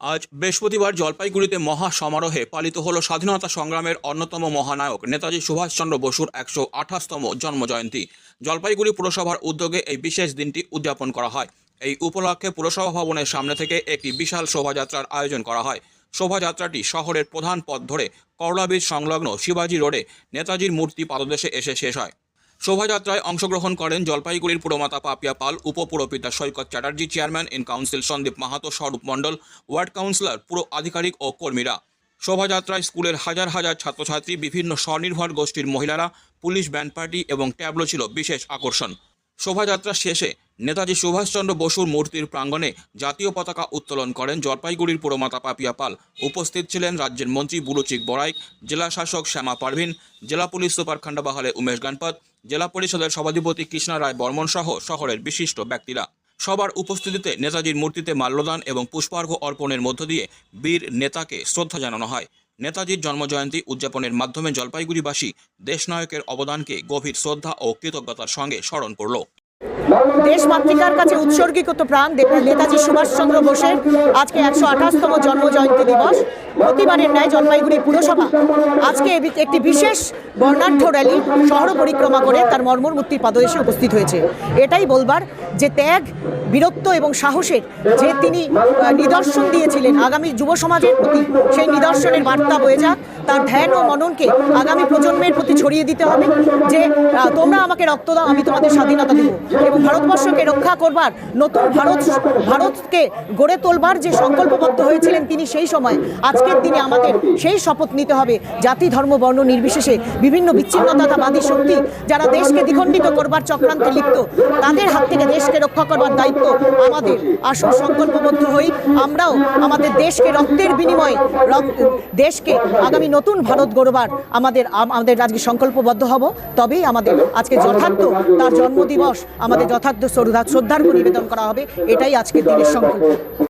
আজ বৃহস্পতিবার জলপাইগুড়িতে মহা সমারোহে পালিত হল স্বাধীনতা সংগ্রামের অন্যতম মহানায়ক নেতাজি সুভাষচন্দ্র বসুর একশো আঠাশতম জন্মজয়ন্তী। জলপাইগুড়ি পুরসভার উদ্যোগে এই বিশেষ দিনটি উদযাপন করা হয়। এই উপলক্ষে পুরসভা ভবনের সামনে থেকে একটি বিশাল শোভাযাত্রার আয়োজন করা হয়। শোভাযাত্রাটি শহরের প্রধান পথ ধরে করলাবীজ সংলগ্ন শিবাজি রোডে নেতাজির মূর্তি পাদদেশে এসে শেষ হয়। শোভাযাত্রায় অংশগ্রহণ করেন জলপাইগুড়ির পুরমাতা Papiya Pal, উপপুরপিতা Saikat Chatterjee, chairman, in council Sandip Mahato, Swarup Mondal, ward councillor, পুরো আধিকারিক ও কর্মীরা। শোভাযাত্রায় স্কুলের হাজার হাজার ছাত্রছাত্রী, বিভিন্ন স্বনির্ভর গোষ্ঠীর মহিলারা, পুলিশ ব্যান্ড পার্টি এবং ট্যাবলো ছিল বিশেষ আকর্ষণ। শোভাযাত্রা শেষে নেতাজি সুভাষচন্দ্র বসুর মূর্তির প্রাঙ্গণে জাতীয় পতাকা উত্তোলন করেন জলপাইগুড়ির পুরমাতা পাপিয়া পাল। উপস্থিত ছিলেন রাজ্যের মন্ত্রী বুলুচিক বড়াইক জেলা শাসক শ্যামা পারভিন, জেলা পুলিশ সুপার খান্ডাবাহালে উমেশ গানপত জেলা পরিষদের সভাধিপতি কৃষ্ণা রায় বর্মন সহ শহরের বিশিষ্ট ব্যক্তিরা। সবার উপস্থিতিতে নেতাজির মূর্তিতে মাল্যদান এবং পুষ্পার্ঘ্য অর্পণের মধ্য দিয়ে বীর নেতাকে শ্রদ্ধা জানানো হয়। নেতাজির জন্মজয়ন্তী উদযাপনের মাধ্যমে জলপাইগুড়িবাসী দেশনায়কের অবদানকে গভীর শ্রদ্ধা ও কৃতজ্ঞতার সঙ্গে স্মরণ করল। দেশ মাতৃকার কাছে উৎসর্গীকৃত প্রাণ নেতাজি সুভাষচন্দ্র বোসের আজকে একশো আঠাশতম জন্মজয়ন্তী দিবস। প্রতিবারের ন্যায় জলপাইগুড়ি পুরসভা আজকে একটি বিশেষ বর্ণাঢ্য র্যালি শহর পরিক্রমা করে তার মর্মর মূর্তির পাদদেশে উপস্থিত হয়েছে। এটাই বলবার যে ত্যাগ, বীরত্ব এবং সাহসের যে তিনি নিদর্শন দিয়েছিলেন আগামী যুব সমাজের প্রতি, সেই নিদর্শনের বার্তা বয়ে যাক। তার ধ্যান ও মননকে আগামী প্রজন্মের প্রতি ছড়িয়ে দিতে হবে যে তোমরা আমাকে রক্ত দাও, আমি তোমাদের স্বাধীনতা দেব। এবং ভারতবর্ষকে রক্ষা করবার, নতুন ভারত, ভারতকে গড়ে তোলবার যে সংকল্পবদ্ধ হয়েছিলেন তিনি সেই সময়, আজকের দিনে আমাদের সেই শপথ নিতে হবে। জাতি, ধর্ম, বর্ণ নির্বিশেষে বিভিন্ন বিচ্ছিন্নতাবাদী শক্তি যারা দেশকে দ্বিখণ্ডিত করবার চক্রান্তে লিপ্ত, তাদের হাত থেকে দেশকে রক্ষা করবার দায়িত্ব আমাদের। আসল সংকল্পবদ্ধ হই, আমরাও আমাদের দেশকে রক্তের বিনিময়ে দেশকে আগামী নতুন ভারত গড়বার আমাদের আম- আমাদের আজকে সংকল্পবদ্ধ হব। তবেই আমাদের আজকে যথার্থ তার জন্মদিবস, আমাদের যথার্থ শ্রদ্ধা, শ্রদ্ধার্ঘ্য নিবেদন করা হবে। এটাই আজকের দিনের সংকল্প।